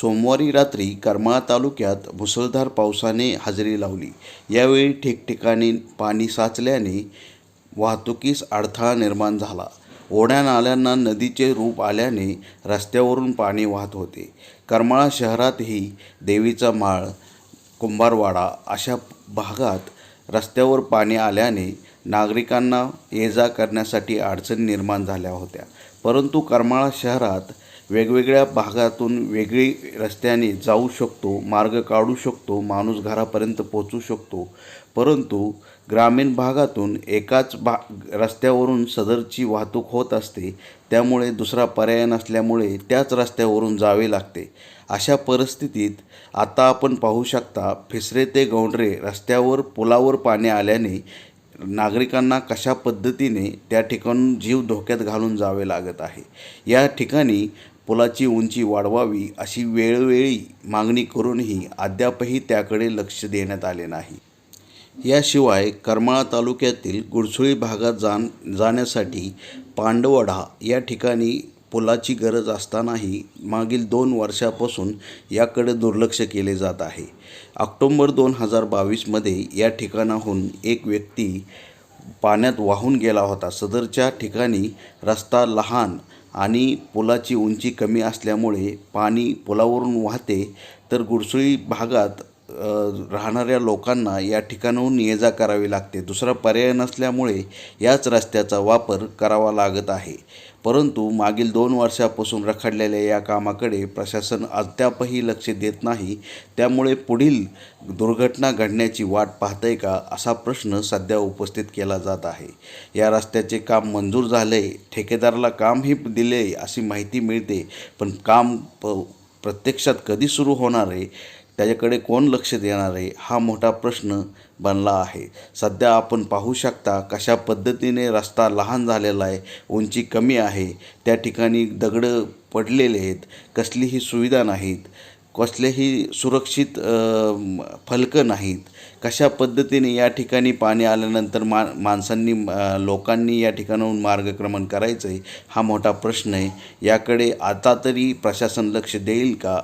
सोमवारी रात्री करमाळा तालुक्यात मुसळधार पावसाने हजेरी लावली. यावेळी ठिकठिकाणी पाणी साचल्याने वाहतुकीस अडथळा निर्माण झाला. ओढ्या नाल्यांना नदीचे रूप आल्याने रस्त्यावरून पाणी वाहत होते. करमाळा शहरातही देवीचा माळ कुंभारवाडा अशा भागात रस्त्यावर पाणी आल्याने नागरिकांना ये जा करण्यासाठी अडचणी निर्माण झाल्या होत्या. परंतु करमाळा शहरात वेगवेगळ्या भागातून वेगळी रस्त्याने जाऊ शकतो मार्ग काढू शकतो माणूस घरापर्यंत पोचू शकतो. परंतु ग्रामीण भागातून एकाच भा रस्त्यावरून सदरची वाहतूक होत असते त्यामुळे दुसरा पर्याय नसल्यामुळे त्याच रस्त्यावरून जावे लागते. अशा परिस्थितीत आता आपण पाहू शकता फिसरे ते गौंडरे रस्त्यावर पुलावर पाणी आल्याने नागरिकांना कशा पद्धतीने त्या ठिकाणून जीव धोक्यात घालून जावे लागत आहे? या ठिकाणी पुलाची उंची वाढवावी अशी वेळोवेळी मागणी करूनही अद्यापही त्याकडे लक्ष देण्यात आले नाही. याशिवाय करमाळा तालुक्यातील गुडसुळी भागात जाण जाण्यासाठी पांडवडा या ठिकाणी पुलाची गरज असतानाही मागील दोन वर्षापासून याकडे दुर्लक्ष केले जात आहे. ऑक्टोंबर दोन हजार बावीसमध्ये या ठिकाणाहून एक व्यक्ती पाण्यात वाहून गेला होता. सदरच्या ठिकाणी रस्ता लहान आणि पुलाची उंची कमी असल्यामुळे पाणी पुलावरून वाहते तर गुडसुळी भागात राहणाऱ्या लोकांना या ठिकाणाहून ये जा करावी लागते. दुसरा पर्याय नसल्यामुळे याच रस्त्याचा वापर करावा लागत आहे. परंतु मागील दोन वर्षापासून रखडलेल्या या कामाकडे प्रशासन अद्यापही लक्ष देत नाही. त्यामुळे पुढील दुर्घटना घडण्याची वाट पाहतंय का असा प्रश्न सध्या उपस्थित केला जात आहे. या रस्त्याचे काम मंजूर झाले ठेकेदाराला कामही दिले अशी माहिती मिळते पण काम प प्रत्यक्षात कधी सुरू होणार आहे त्याच्याकडे कोण लक्ष देणार आहे? हा मोठा प्रश्न बनला आहे. सध्या आपण पाहू शकता कशा पद्धतीने रस्ता लहान झालेला आहे उंची कमी आहे त्या ठिकाणी दगडं पडलेले आहेत कसलीही सुविधा नाहीत कसलेही सुरक्षित फलकं नाहीत. कशा पद्धतीने या ठिकाणी पाणी आल्यानंतर मा माणसांनी लोकांनी या ठिकाणाहून मार्गक्रमण करायचं आहे हा मोठा प्रश्न आहे. याकडे आता तरी प्रशासन लक्ष देईल का?